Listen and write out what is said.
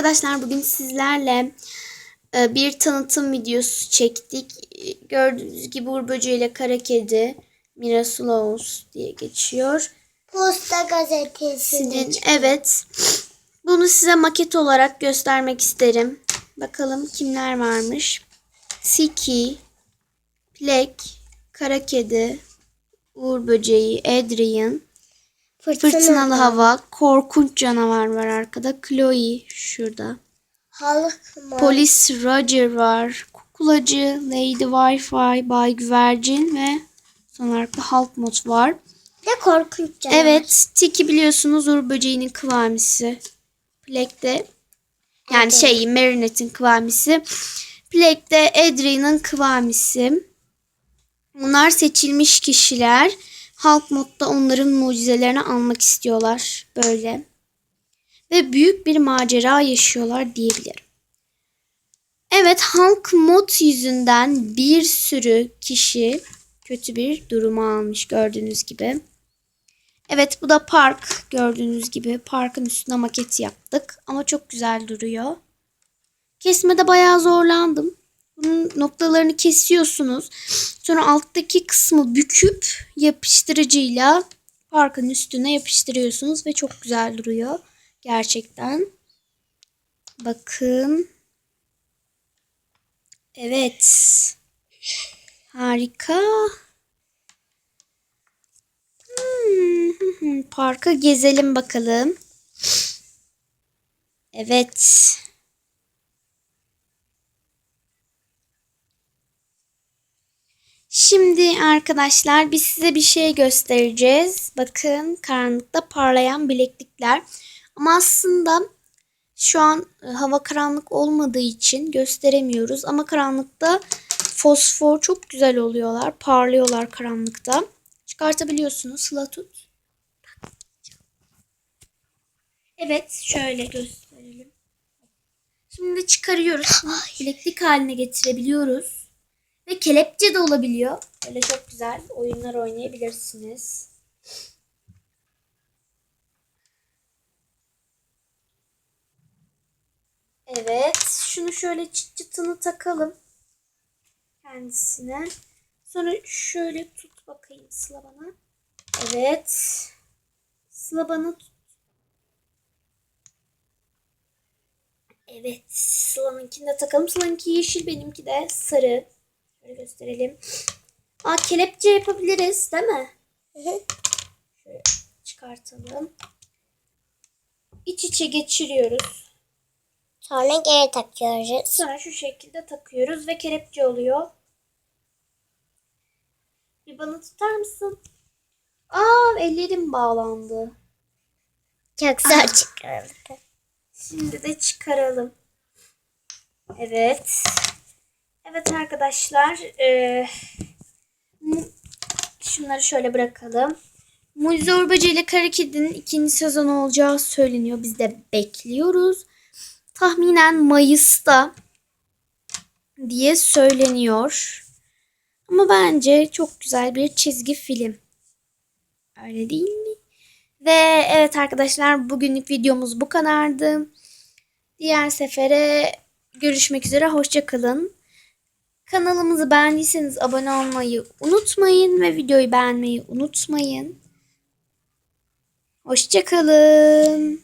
arkadaşlar bugün sizlerle e, bir tanıtım videosu çektik. E, Gördüğünüz gibi Uğur Böceği ile Kara Kedi Mirasolaus diye geçiyor. Posta gazetesinde Sizin, evet. Bunu size maket olarak göstermek isterim. Bakalım kimler varmış. Siki, Plek, Kara Kedi, Uğur Böceği, Adrian, Fırtınalı Hava, Korkunç Canavar var arkada. Chloe şurada. Halk mı? Polis Roger var. Kukulacı, Lady Wi-Fi, Bay Güvercin ve son olarak da Hulk Mod var. de korkunç canavar. Evet, Tiki biliyorsunuz Uğur Böceği'nin kıvamisi. Plek de yani Evet. şey Marinette'in kıvamisi. Plek de Adrian'ın kıvamisi. Bunlar seçilmiş kişiler. Halk modda onların mucizelerini almak istiyorlar böyle. Ve büyük bir macera yaşıyorlar diyebilirim. Evet halk mod yüzünden bir sürü kişi kötü bir duruma almış gördüğünüz gibi. Evet bu da park gördüğünüz gibi parkın üstüne maket yaptık ama çok güzel duruyor. Kesmede bayağı zorlandım. Bunun noktalarını kesiyorsunuz. Sonra alttaki kısmı büküp yapıştırıcıyla parkın üstüne yapıştırıyorsunuz ve çok güzel duruyor. Gerçekten. Bakın. Evet. Harika. Hmm. Parka gezelim bakalım. Evet. Şimdi arkadaşlar biz size bir şey göstereceğiz. Bakın karanlıkta parlayan bileklikler. Ama aslında şu an e, hava karanlık olmadığı için gösteremiyoruz. Ama karanlıkta fosfor çok güzel oluyorlar. Parlıyorlar karanlıkta. Çıkartabiliyorsunuz. Sıla tut. Evet şöyle gösterelim. Şimdi çıkarıyoruz. Bileklik haline getirebiliyoruz. Ve kelepçe de olabiliyor. Böyle çok güzel oyunlar oynayabilirsiniz. Evet. Şunu şöyle çıt çıtını takalım. Kendisine. Sonra şöyle tut bakayım Sıla bana. Evet. Sıla tut. Evet. Sıla'nınkini de takalım. Sıla'nınki yeşil benimki de sarı. Şöyle gösterelim. Aa kelepçe yapabiliriz değil mi? Şöyle çıkartalım. İç içe geçiriyoruz. Sonra geri takıyoruz. Sonra şu şekilde takıyoruz ve kelepçe oluyor. Bir bana tutar mısın? Aa ellerim bağlandı. Çok zor çıkarıldı. Şimdi de çıkaralım. Evet. Evet arkadaşlar. mu- şunları şöyle bırakalım. Mucize Urbacı ile Kara Kedi'nin ikinci sezonu olacağı söyleniyor. Biz de bekliyoruz. Tahminen Mayıs'ta diye söyleniyor. Ama bence çok güzel bir çizgi film. Öyle değil mi? Ve evet arkadaşlar bugünlük videomuz bu kadardı. Diğer sefere görüşmek üzere. Hoşçakalın. Kanalımızı beğendiyseniz abone olmayı unutmayın ve videoyu beğenmeyi unutmayın. Hoşçakalın.